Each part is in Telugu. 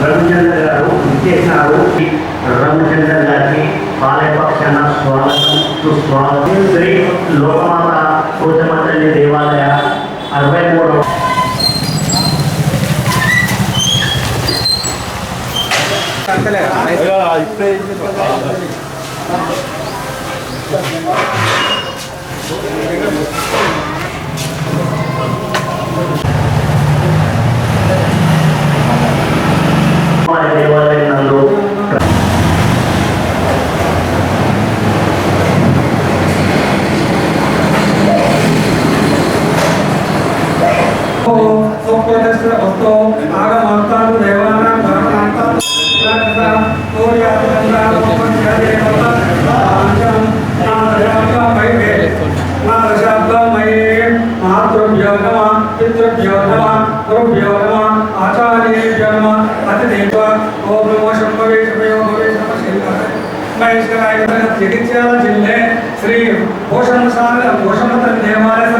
రవిచంద్ర గారు ఇచ్చేసినారు రవిచంద్ర గారికి పాలయపక్షాన స్వాగతం సుస్వాగతం శ్రీ లోకమాత పోచమ్మ తల్లి దేవాలయ అరవై మూడవ వారి ಕೋಟಸ್ಯ ಭಕ್ತೋ ಆಗಮಾಂತಾನು ದೇವಾನಾಂ ಗಣನಾಂತಾನು ಕೃಷ್ಣ ಕೋರ್ಯಾ ಚಂದ್ರಾಲೋಕಂ ಜಯ ದೇವತಾಂ ನಾದಯಾಕ ಮೈವೇ ನಾದಶಾಬ್ದ ಮೈವೇ ಮಾತೃಭ್ಯೋ ನಮಃ पितृभ्यो नमः गुरुभ्यो नमः आचार्येभ्यो नमः अतिदेव ओम नमो शंभवे शंभवे भवे शंभवे महेश्वराय जगत्याल ज़िले श्री भूषण सागर भूषण देवालय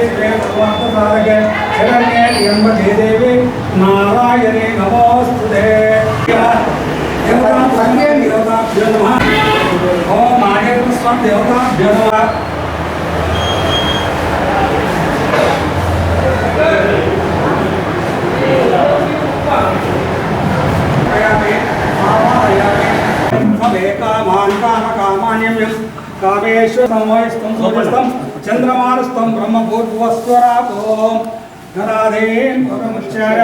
సర్వమంగళ మాంగళ్యే నారాయణి నమోస్తుతే ఓం సర్వమంగళ మాంగళ్యే శివే సర్వార్థసాధకే శరణ్యే త్ర్యంబకే దేవి నారాయణి నమోస్తుతే దేవతాభ్యో దేవతాభ్యో నమః చంద్రమానస్థం బ్రహ్మభూర్భువస్వరాపో నరాధేన్ పరముచ్చార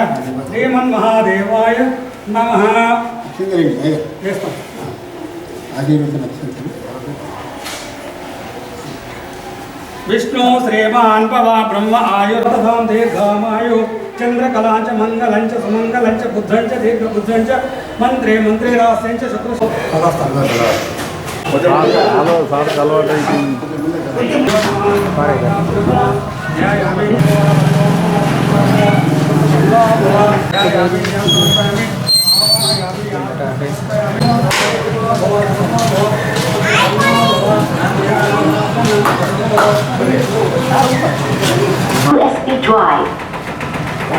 శ్రీమన్మహాదేవాయ నమ చేస్తాం విష్ణు శ్రీమాన్ పవ బ్రహ్మ ఆయుర్ధాం దీర్ఘమాయు చంద్రకలాంచ మంగళంచ సుమంగళంచ బుద్ధంచ దీర్ఘ బుద్ధంచ మంత్రే మంత్రే రాస్యంచ శత్రు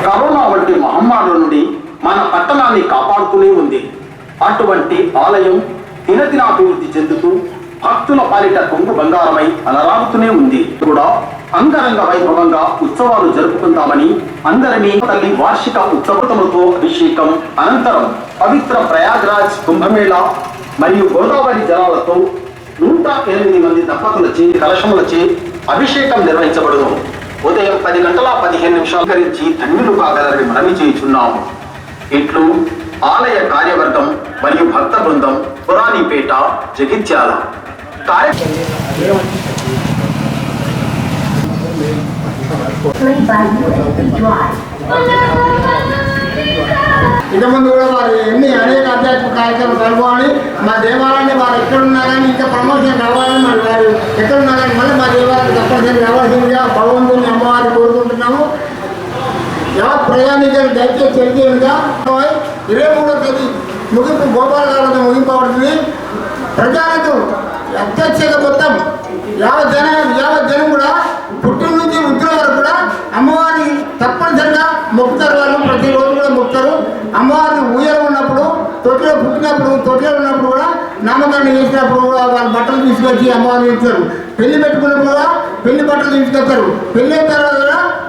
కరోనా వంటి మహమ్మారి నుండి మన పట్టణాన్ని కాపాడుతూనే ఉంది. అటువంటి ఆలయం దినదినాభివృద్ధి చెందుతూ భక్తుల పాలిట కొంగు బంగారమై అలరారుతూనే ఉంది. కూడా అంగరంగ వైభవంగా ఉత్సవాలు జరుపుకుందామని అందరినీ తల్లి వార్షిక ఉత్సవతములతో అభిషేకం అనంతరం పవిత్ర ప్రయాగ్రాజ్ కుంభమేళ మరియు గోదావరి జలాలతో నూట ఎనిమిది మంది దంపతులచే కలశములచే అభిషేకం నిర్వహించబడును. ఉదయం పది గంటల పదిహేను నిమిషాలు కరించి ధన్యులు కాగలరని మనవి చేయుచున్నాము. ఇట్లు ఆలయ కార్యవర్గం మరియు భక్త బృందం పురాణిపేట జగిత్యాల. కార్య Play by USB drive. ఇంతకుముందు కూడా వారు ఎన్ని అనేక ఆధ్యాత్మిక కార్యక్రమాలు జరపాలని మా దేవాలయాన్ని వారు ఎక్కడున్నా కానీ ఇంకా ప్రమోషన్ రావాలని మరి వారు ఎక్కడున్నా కానీ మళ్ళీ మా దేవాలయం తప్పనిసరి రావాల్సిందిగా భగవంతుని అమ్మవారిని కోరుకుంటున్నాము ఎవరు ప్రయాణికులు దయచేసి తెలియదుగా ఇరవై మూడో తేదీ ముగింపు గోపాల గారితో ముగింపబడుతుంది ప్రజలకు అత్యక్షత మొత్తం. యావత్ జన యావత్ జనం కూడా పుట్టిన నుంచి వృద్ధుల వరకు కూడా అమ్మవారిని తప్పనిసరిగా మొక్కుతారు వాళ్ళు. ప్రతిరోజు కూడా మొక్కుతారు. అమ్మవారిని ఊయలు ఉన్నప్పుడు తొట్టిలో పుట్టినప్పుడు తొట్టిలో ఉన్నప్పుడు కూడా నామకరణం చేసినప్పుడు కూడా వాళ్ళ బట్టలు తీసుకొచ్చి అమ్మవారిని ఇస్తారు పెళ్ళి పెట్టుకున్నప్పుడు కూడా పెళ్ళి బట్టలు తీసుకొస్తారు. పెళ్ళి అయిన తర్వాత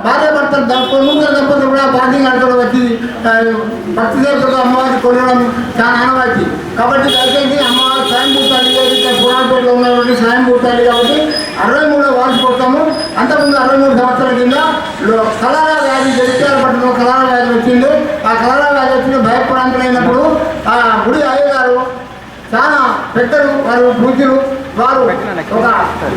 భార్య భర్తలు నూతన దంపతులు కూడా బాధ్యత కడతారు వచ్చి భక్తి దేవతలు అమ్మవారిని కొనడం చాలా ఆనవాయితీ. కాబట్టి దయచేసి అమ్మవారి సాయం పూర్తాలి పురాణపేటలో ఉన్నటువంటి సాయం పూర్తాలి కాబట్టి అరవై మూడో పోతాము అంతకుముందు అరవై మూడు సంవత్సరాల కింద కళారా వ్యాధి జగిత్యాల పట్టణంలో కలరా వ్యాధి వచ్చింది. ఆ కలరా వ్యాధి వచ్చిన భయప్రాంతులైనప్పుడు ఆ గుడి అయ్యగారు చాలా పెద్దలు వారు పూజలు వారు ఒక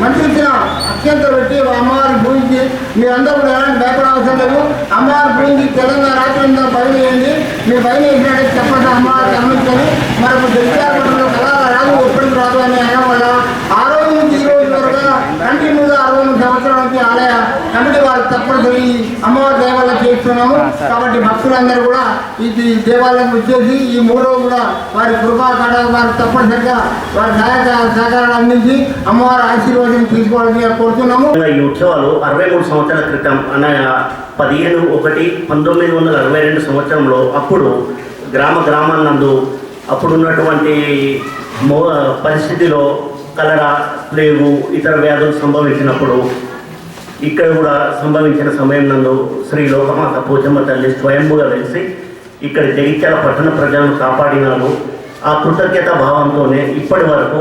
మంచి ఇచ్చిన అత్యంత పెట్టి అమ్మవారిని పూజించి మీరందరూ కూడా ఎలాంటి భయపడ అవసరం లేదు. అమ్మవారి గురించి తెలంగాణ రాష్ట్రంలో అంతా బయలు వేయండి. మీరు బయలు చేసినట్టు చెప్పండి అమ్మవారు గమనించండి. మనకు జగిత్యాలలో కళా రాదు ఎప్పటికి రాదు అని అనడం వల్ల ఆ రోజు నుంచి ఈ రోజు వరకు కంటిన్యూగా అరవై మూడు సంవత్సరాల నుంచి ఆలయ కమిటీ వారు తప్పనిసరి ఈ అమ్మవారి దేవాలయం చేస్తున్నాము. కాబట్టి భక్తులందరూ కూడా ఇది దేవాలయం వచ్చేసి ఈ మూడు కూడా వారి కృపా కడ వారు తప్పనిసరిగా వారి సహాయక సహకారాలు అందించి అమ్మవారి ఆశీర్వాదం తీసుకోవాలని కోరుతున్నాము. ఈ ఉత్సవాలు అరవై మూడు సంవత్సరాల క్రితం అనగా పదిహేను ఒకటి పంతొమ్మిది వందల అరవై రెండు సంవత్సరంలో అప్పుడు గ్రామ గ్రామాలందు అప్పుడున్నటువంటి మో పరిస్థితిలో కలరా ప్లేగు ఇతర వ్యాధులు సంభవించినప్పుడు ఇక్కడ కూడా సంభవించిన సమయం నందు శ్రీ లోకమాత పూజమ్మ తల్లి స్వయంభుగా వెలిసి ఇక్కడ జగిత్యాల పట్టణ ప్రజలను కాపాడినారు. ఆ కృతజ్ఞత భావంతోనే ఇప్పటి వరకు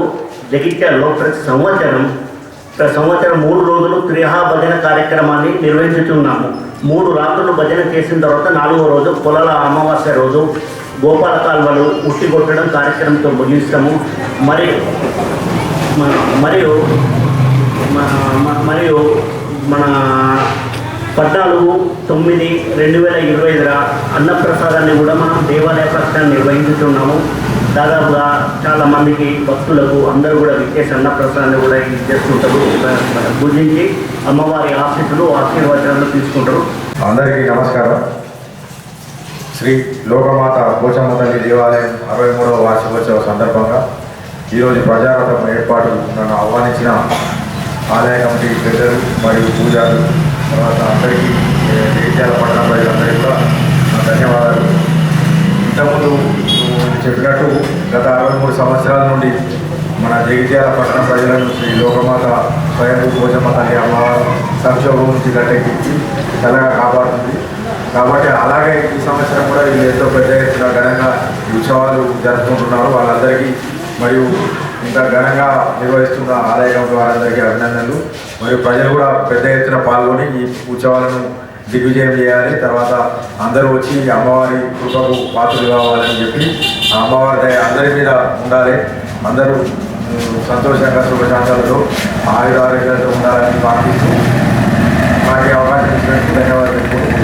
జగిత్యాలలో ప్రతి సంవత్సరం ప్రతి సంవత్సరం మూడు రోజులు త్రిహా భజన కార్యక్రమాన్ని నిర్వహించుతున్నాము మూడు రాత్రులు భజన చేసిన తర్వాత నాలుగో రోజు పొలాల అమావాస్య రోజు గోపాల కాల్వలు ఉట్టి కొట్టడం కార్యక్రమంతో ముగిస్తాము. మరి మరియు మరియు మన పద్నాలుగు తొమ్మిది రెండు వేల ఇరవై ఐదున అన్నప్రసాదాన్ని కూడా మనం దేవాలయ పక్షాన్ని నిర్వహించుతున్నాము. దాదాపుగా చాలా మందికి భక్తులకు అందరూ కూడా విచ్చేసి అన్నప్రసాదాన్ని కూడా చేస్తుంటారు పూజించి అమ్మవారి ఆశీస్సులు ఆశీర్వచనాలు తీసుకుంటారు. అందరికీ నమస్కారం. శ్రీ లోకమాత పోచమ్మ తల్లి దేవాలయం అరవై మూడవ వార్షికోత్సవ సందర్భంగా ఈరోజు ప్రజారథం ఏర్పాటు నన్ను ఆహ్వానించిన ఆలయ కమిటీ పెద్దలు మరియు పూజారులు తర్వాత అందరికీ ఏ, జగిత్యాల పట్టణ ప్రజలందరికీ కూడా ధన్యవాదాలు. ఇంతకుముందు చెప్పినట్టు గత అరవై మూడు సంవత్సరాల నుండి మన జగిత్యాల పట్టణ ప్రజలను శ్రీ లోకమాత స్వయం పోచమ్మ తల్లి అమ్మవారు సంక్షోభం నుంచి గట్టెక్కించి చల్లగా కాపాడుతుంది. కాబట్టి అలాగే ఈ సంవత్సరం కూడా వీళ్ళు ఎంతో పెద్ద ఎత్తున ఘనంగా ఉత్సవాలు జరుపుకుంటున్నారు. వాళ్ళందరికీ మరియు ఇంత ఘనంగా నిర్వహిస్తున్న ఆలయ వారందరికీ అభినందనలు. మరియు ప్రజలు కూడా పెద్ద ఎత్తున పాల్గొని ఈ ఉత్సవాలను దిగ్విజయం చేయాలి. తర్వాత అందరూ వచ్చి అమ్మవారి కృపకు పాత్రలు కావాలని చెప్పి ఆ అమ్మవారి దయ అందరి మీద ఉండాలి. అందరూ సంతోషంగా శుభశాంతాలతో ఆయుర ఉండాలని ప్రార్థిస్తూ మాకు అవకాశం ఇచ్చినట్టు ధన్యవాదాలు